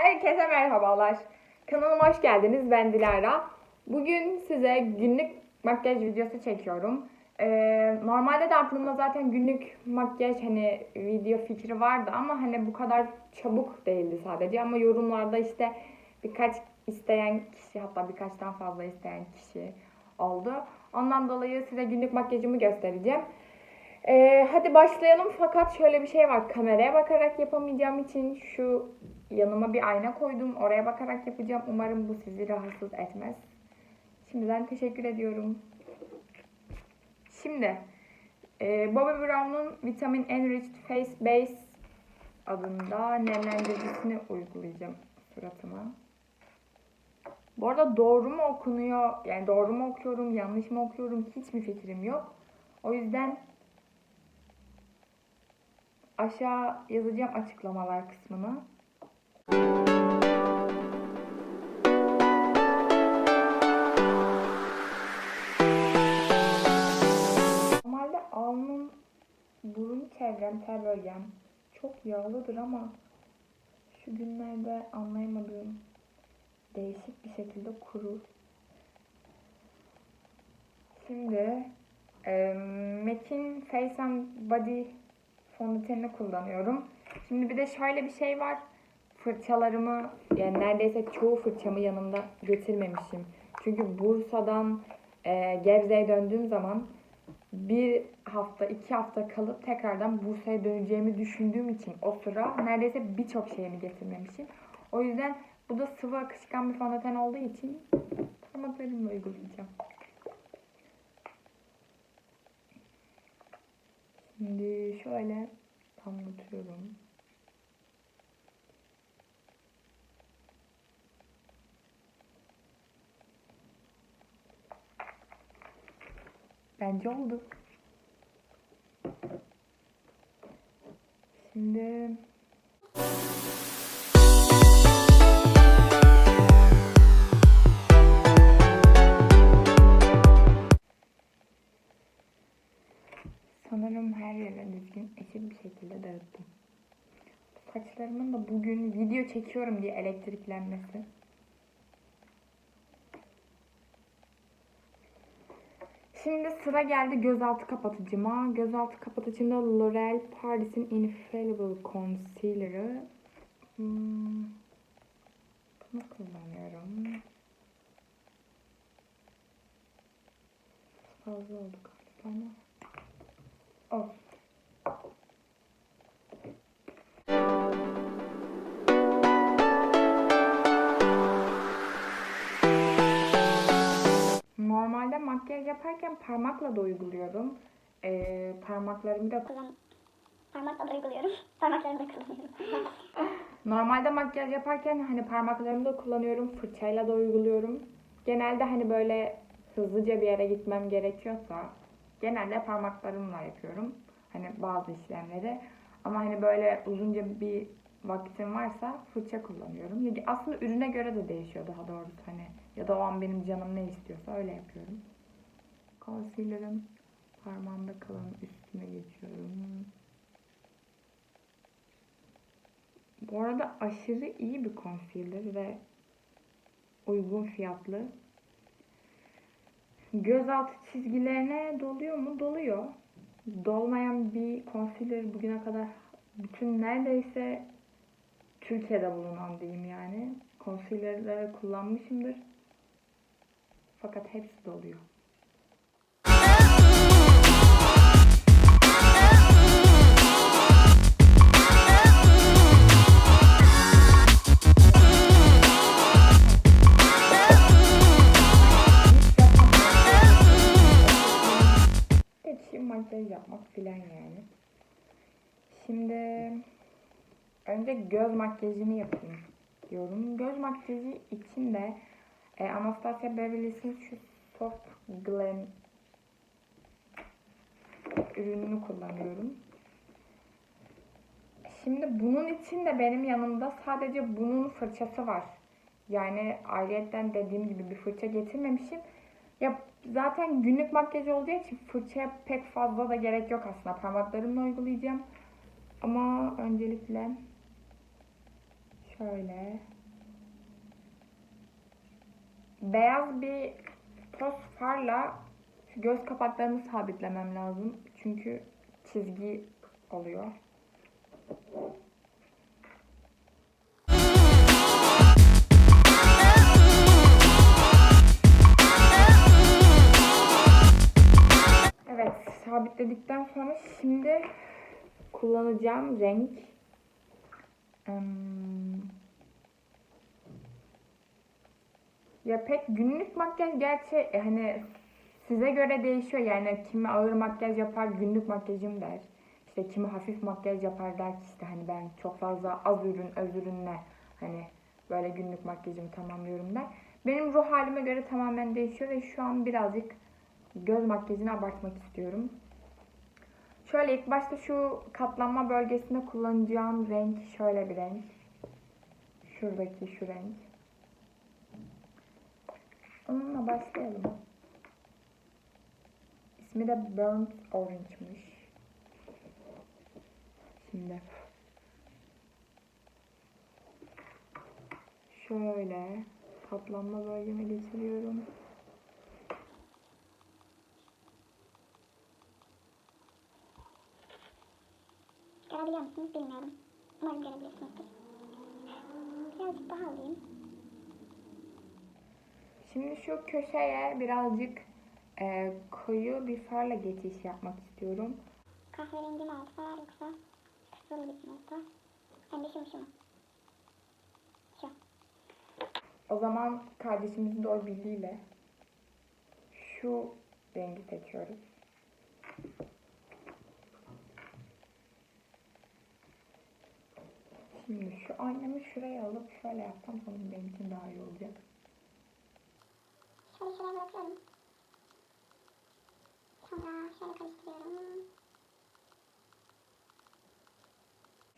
Herkese merhabalar. Kanalıma hoş geldiniz. Ben Dilara. Bugün size günlük makyaj videosu çekiyorum. Ee, normalde de aklımda zaten günlük makyaj hani video fikri vardı ama hani bu kadar çabuk değildi sadece ama yorumlarda işte birkaç isteyen kişi hatta birkaçtan fazla isteyen kişi oldu. Ondan dolayı size günlük makyajımı göstereceğim. Ee, hadi başlayalım fakat şöyle bir şey var. Kameraya bakarak yapamayacağım için şu yanıma bir ayna koydum. Oraya bakarak yapacağım. Umarım bu sizi rahatsız etmez. Şimdiden teşekkür ediyorum. Şimdi e, Bobbi Brown'un Vitamin Enriched Face Base adında nemlendiricisini uygulayacağım suratıma. Bu arada doğru mu okunuyor? Yani doğru mu okuyorum, yanlış mı okuyorum? Hiçbir fikrim yok. O yüzden aşağı yazacağım açıklamalar kısmına. Normalde alnım, burun çevrem, ter bölgem çok yağlıdır ama şu günlerde anlayamadığım değişik bir şekilde kuru. Şimdi e, MAC'in Face and Body fondötenini kullanıyorum. Şimdi bir de şöyle bir şey var. Fırçalarımı yani neredeyse çoğu fırçamı yanımda getirmemişim. Çünkü Bursa'dan e, Gebze'ye döndüğüm zaman bir hafta, iki hafta kalıp tekrardan Bursa'ya döneceğimi düşündüğüm için o sıra neredeyse birçok şeyimi getirmemişim. O yüzden bu da sıvı akışkan bir fondöten olduğu için parmaklarımla uygulayacağım. Şimdi şöyle damlatıyorum. Bence oldu. Şimdi sanırım her yere düzgün eşit bir şekilde dağıttım. Saçlarımın da bugün video çekiyorum diye elektriklenmesi. Şimdi sıra geldi gözaltı kapatıcıma. Gözaltı kapatıcımda L'Oreal Paris'in Infallible Concealer'ı. Hmm, bunu kullanıyorum. Fazla oldu galiba ama. Olsun. Yaparken parmakla da uyguluyorum. Ee, parmaklarımı da kullan parmakla da uyguluyorum. Parmaklarımı da kullanıyorum. Normalde makyaj yaparken hani parmaklarımı da kullanıyorum, fırçayla da uyguluyorum. Genelde hani böyle hızlıca bir yere gitmem gerekiyorsa genelde parmaklarımla yapıyorum. Hani bazı işlemleri. Ama hani böyle uzunca bir vaktim varsa fırça kullanıyorum. Ya aslında ürüne göre de değişiyor daha doğrusu hani. Ya da o an benim canım ne istiyorsa öyle yapıyorum. Concealer'ın parmağımda kalan üstüne geçiyorum. Bu arada aşırı iyi bir concealer ve uygun fiyatlı. Gözaltı çizgilerine doluyor mu? Doluyor. Dolmayan bir concealer bugüne kadar bütün neredeyse Türkiye'de bulunan diyeyim yani. Concealer'ları kullanmışımdır. Fakat hepsi doluyor. Makyaj yapmak filan yani. Şimdi önce göz makyajını yapayım diyorum. Göz makyajı için de e, Anastasia Beverly Hills'in şu Soft Glam ürününü kullanıyorum. Şimdi bunun için de benim yanımda sadece bunun fırçası var. Yani ayrıyetten dediğim gibi bir fırça getirmemişim. Ya zaten günlük makyaj olduğu için fırçaya pek fazla da gerek yok aslında. Parmaklarımla uygulayacağım. Ama öncelikle Şöyle. Beyaz bir toz farla göz kapaklarımı sabitlemem lazım. Çünkü çizgi oluyor. Evet, sabitledikten sonra şimdi kullanacağım renk. Ya pek günlük makyaj gerçi e, hani size göre değişiyor yani kimi ağır makyaj yapar günlük makyajım der. İşte kimi hafif makyaj yapar der ki işte hani ben çok fazla az ürün öz ürünle hani böyle günlük makyajımı tamamlıyorum der. Benim ruh halime göre tamamen değişiyor ve şu an birazcık göz makyajını abartmak istiyorum. Şöyle ilk başta şu katlanma bölgesinde kullanacağım renk şöyle bir renk. Şuradaki şu renk. Onunla başlayalım. İsmi de Burnt Orange'mış. Şimdi şöyle katlanma bölgeme geçiriyorum. Görebiliyor musunuz bilmiyorum. Umarım görebiliyorsunuzdur. Birazcık daha alayım. Şimdi şu köşeye birazcık e, koyu bir farla geçiş yapmak istiyorum. Kahverengi mi olsa yoksa kısırlık mı olsa? Hem de şu şu mu? Şu. O zaman kardeşimizin de o bildiğiyle şu rengi seçiyoruz. Şimdi şu aynamı şuraya alıp şöyle yapsam sanırım benim için daha iyi olacak. Şöyle şuraya bırakıyorum. Sonra şöyle karıştırıyorum.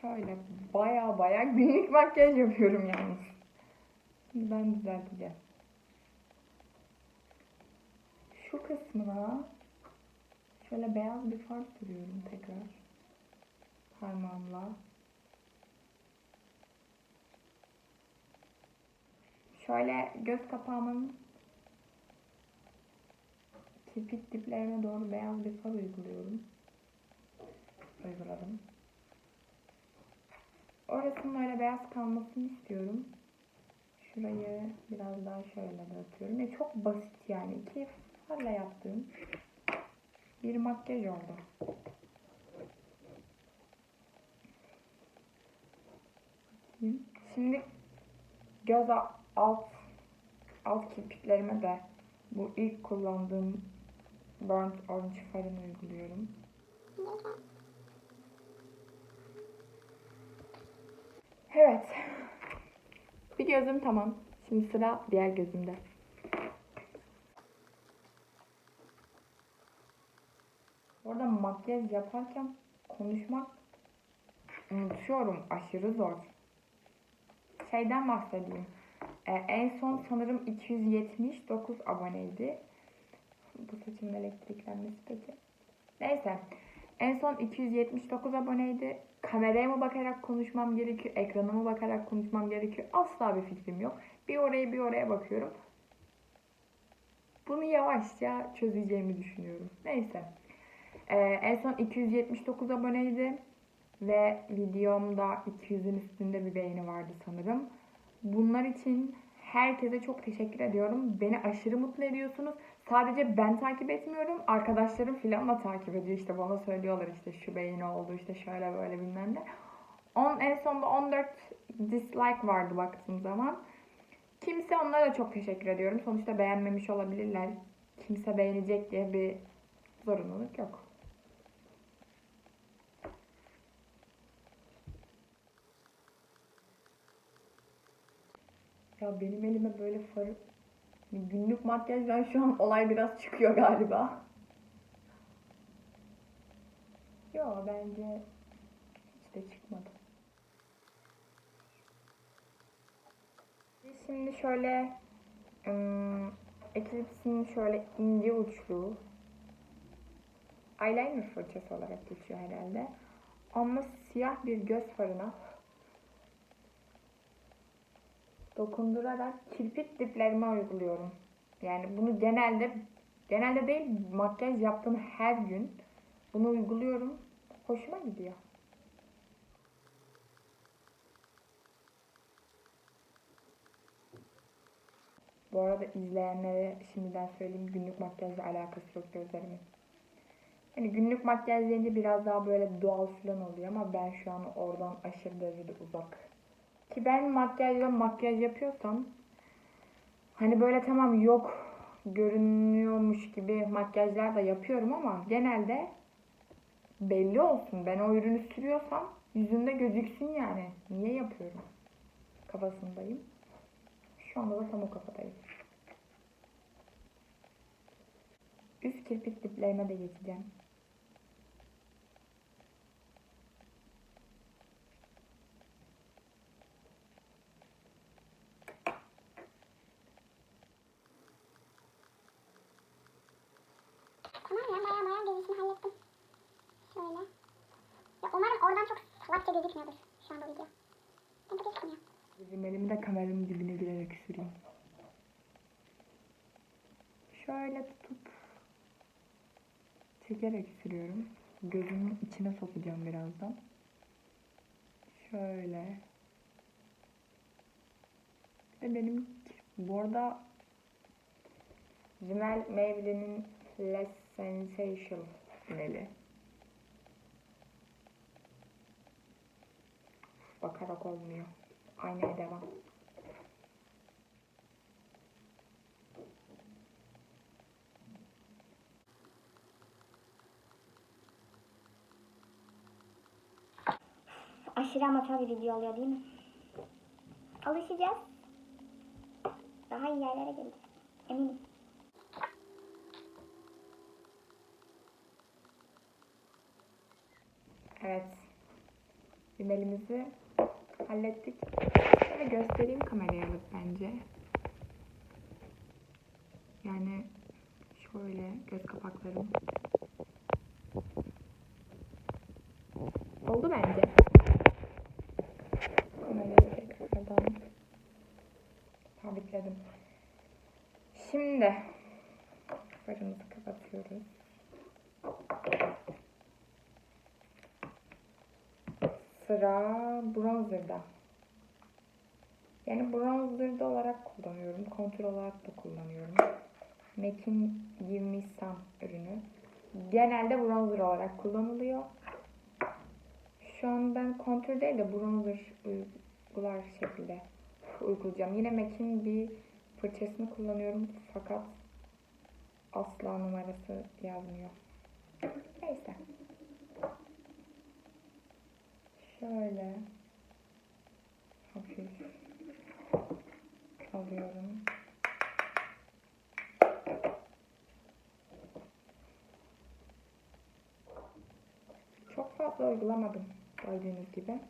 Şöyle baya baya günlük makyaj yapıyorum yalnız. Şimdi ben düzelteceğim. Şu kısmına şöyle beyaz bir far sürüyorum tekrar. Parmağımla. Şöyle göz kapağımın kirpik diplerine doğru beyaz bir far uyguluyorum. Uyguladım. Orasının öyle beyaz kalmasını istiyorum. Şurayı biraz daha şöyle dağıtıyorum. Ve çok basit yani. İki farla yaptığım bir makyaj oldu. Şimdi göz alt alt kirpiklerime de bu ilk kullandığım Burnt Orange farını uyguluyorum. Evet. Bir gözüm tamam. Şimdi sıra diğer gözümde. Orada makyaj yaparken konuşmak unutuyorum. Aşırı zor. Şeyden bahsedeyim. Ee, en son sanırım 279 aboneydi. Bu saçımın elektriklenmesi peki. Neyse. En son 279 aboneydi. Kameraya mı bakarak konuşmam gerekiyor, ekrana mı bakarak konuşmam gerekiyor? Asla bir fikrim yok. Bir oraya bir oraya bakıyorum. Bunu yavaşça çözeceğimi düşünüyorum. Neyse. Ee, en son 279 aboneydi. Ve videomda 200'ün üstünde bir beğeni vardı sanırım. Bunlar için herkese çok teşekkür ediyorum. Beni aşırı mutlu ediyorsunuz. Sadece ben takip etmiyorum. Arkadaşlarım filan da takip ediyor. İşte bana söylüyorlar işte şu beğeni oldu işte şöyle böyle bilmem ne. On, en sonunda 14 dislike vardı baktığım zaman. Kimse onlara da çok teşekkür ediyorum. Sonuçta beğenmemiş olabilirler. Kimse beğenecek diye bir zorunluluk yok. Ya benim elime böyle farı... Günlük makyajdan şu an olay biraz çıkıyor galiba. Yo bence hiç de çıkmadı. Şimdi şöyle ım, Eclipse'in şöyle ince uçlu eyeliner fırçası olarak geçiyor herhalde. Ama siyah bir göz farına dokundurarak kirpik diplerime uyguluyorum. Yani bunu genelde genelde değil makyaj yaptığım her gün bunu uyguluyorum. Hoşuma gidiyor. Bu arada izleyenlere şimdiden söyleyeyim günlük makyajla alakası yok gözlerimin. Hani günlük makyaj deyince biraz daha böyle doğal falan oluyor ama ben şu an oradan aşırı derecede uzak. Ki ben makyajla makyaj yapıyorsam hani böyle tamam yok görünüyormuş gibi makyajlar da yapıyorum ama genelde belli olsun. Ben o ürünü sürüyorsam yüzümde gözüksün yani. Niye yapıyorum? Kafasındayım. Şu anda da tam o kafadayım. Üst kirpik diplerime de geçeceğim. Tamam ya baya baya göz işini hallettim. Şöyle. Ya umarım oradan çok salakça gözükmüyordur şu anda video. Bence gözükmüyor. Rimelimi de kameranın dibine girerek süreyim. Şöyle tutup çekerek sürüyorum. Gözümün içine sokacağım birazdan. Şöyle. Ve benim bu arada Rimmel Maybelline'in Less Sensation rimeli. Bakarak olmuyor. Aynaya devam. Aşırı amatör bir video oluyor değil mi? Alışacağız. Daha iyi yerlere geleceğiz. Eminim. Evet. Rimelimizi hallettik. Şöyle göstereyim kameraya alıp bence. Yani şöyle göz kapaklarım. Oldu bence. Tekrardan sabitledim. Şimdi farımızı kapatıyoruz. Sıra bronzer'da. Yani bronzer'da olarak kullanıyorum. Kontür olarak da kullanıyorum. MAC'in Give Me Some ürünü. Genelde bronzer olarak kullanılıyor. Şu an ben kontür değil de bronzer uygular şekilde uygulayacağım. Yine MAC'in bir fırçasını kullanıyorum fakat asla numarası yazmıyor. Neyse. Şöyle hafif alıyorum. Çok fazla uygulamadım gördüğünüz gibi.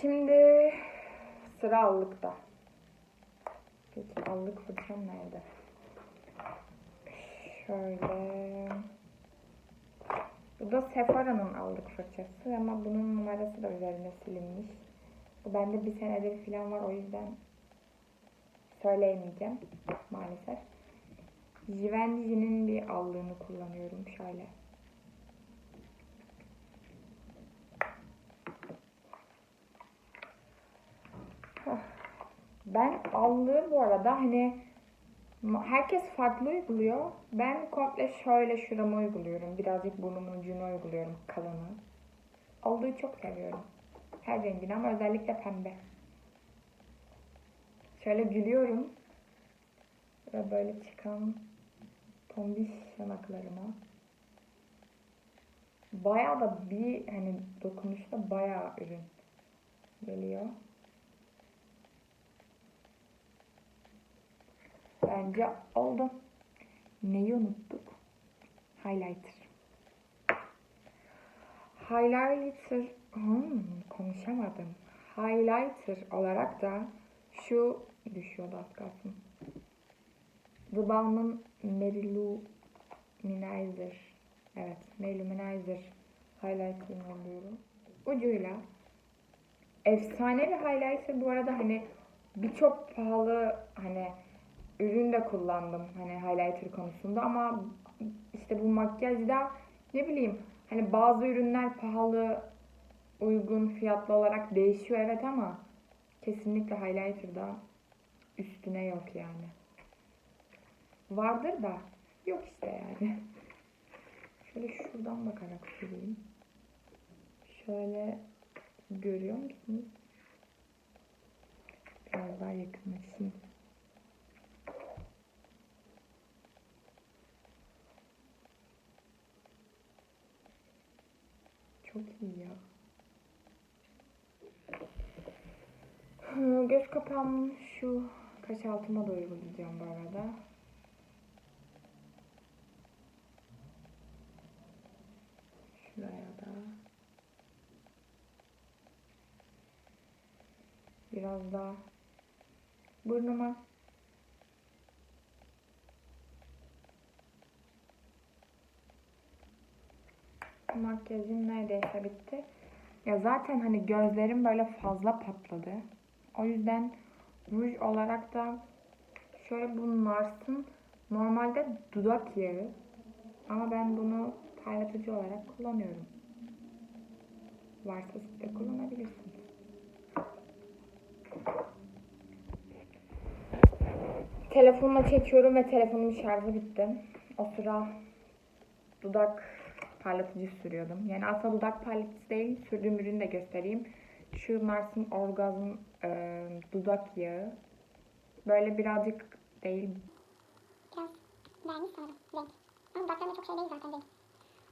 Şimdi sıra allıkta. Peki allık fırçam nerede? Şöyle. Bu da Sephora'nın aldık fırçası ama bunun numarası da üzerine silinmiş. Bu bende bir senedir falan var o yüzden söyleyemeyeceğim maalesef. Givendi'nin bir allığını kullanıyorum şöyle. Ben allığı bu arada hani Herkes farklı uyguluyor. Ben komple şöyle şurama uyguluyorum. Birazcık burnumun ucuna uyguluyorum kalını. Olduğu çok seviyorum. Her rengini ama özellikle pembe. Şöyle gülüyorum. Ve böyle çıkan tombiş yanaklarıma. Bayağı da bir hani dokunuşta bayağı ürün geliyor. Bence oldu. Neyi unuttuk? Highlighter. Highlighter, hmm, konuşamadım. Highlighter olarak da şu düşüyordu az kalsın. The Balm'ın Mary Luminizer. Evet, Mary Luminizer highlighter'ını alıyorum. Ucuyla. Efsane bir highlighter bu arada hani birçok pahalı hani ürün de kullandım hani highlighter konusunda ama işte bu makyajda ne bileyim hani bazı ürünler pahalı uygun fiyatlı olarak değişiyor evet ama kesinlikle highlighter'da üstüne yok yani. Vardır da yok işte yani. Şöyle şuradan bakarak süreyim. Şöyle görüyor musunuz? Biraz daha yakınlaşayım. Çok iyi ya. Göz kapağımı şu kaş altıma da uygulayacağım bu arada. Şuraya da. Biraz daha burnuma. Makyajım neredeyse bitti. Ya zaten hani gözlerim böyle fazla patladı. O yüzden ruj olarak da şöyle bu Nars'ın normalde dudak yağı. Ama ben bunu parlatıcı olarak kullanıyorum. Varsa siz de kullanabilirsiniz. Telefonla çekiyorum ve telefonumun şarjı bitti. O sıra dudak parlatıcı sürüyordum. Yani aslında dudak parlatıcısı değil, sürdüğüm ürünü de göstereyim. Şu Nars'ın Orgazm e, dudak yağı. Böyle birazcık değil. Biraz vermiş sanırım renk. Ama dudaklarında çok şey değil zaten renk.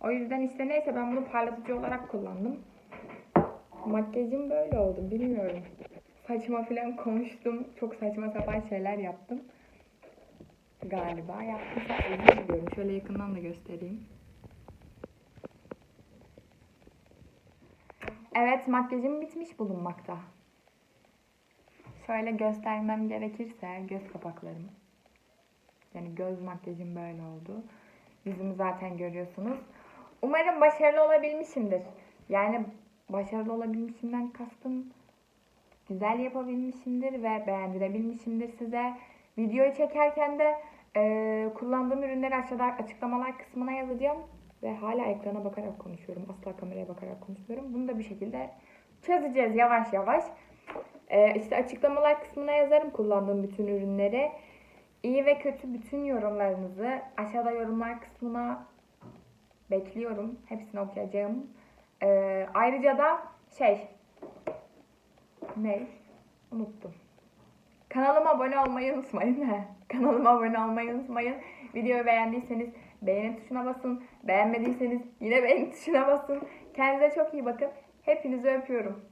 O yüzden işte neyse ben bunu parlatıcı olarak kullandım. Makyajım böyle oldu bilmiyorum. Saçma falan konuştum. Çok saçma sapan şeyler yaptım. Galiba yaptıysa özür diliyorum. Şöyle yakından da göstereyim. Evet makyajım bitmiş bulunmakta. Şöyle göstermem gerekirse göz kapaklarım. Yani göz makyajım böyle oldu. Yüzümü zaten görüyorsunuz. Umarım başarılı olabilmişimdir. Yani başarılı olabilmişimden kastım güzel yapabilmişimdir ve beğendirebilmişimdir size. Videoyu çekerken de e, kullandığım ürünleri aşağıda açıklamalar kısmına yazacağım. Ve hala ekrana bakarak konuşuyorum. Asla kameraya bakarak konuşmuyorum. Bunu da bir şekilde çözeceğiz yavaş yavaş. E, işte açıklamalar kısmına yazarım kullandığım bütün ürünleri. İyi ve kötü bütün yorumlarınızı aşağıda yorumlar kısmına bekliyorum. Hepsini okuyacağım. Ee, ayrıca da şey ne? Unuttum. Kanalıma abone olmayı unutmayın. He. Kanalıma abone olmayı unutmayın. Videoyu beğendiyseniz beğeni tuşuna basın. Beğenmediyseniz yine beğeni tuşuna basın. Kendinize çok iyi bakın. Hepinizi öpüyorum.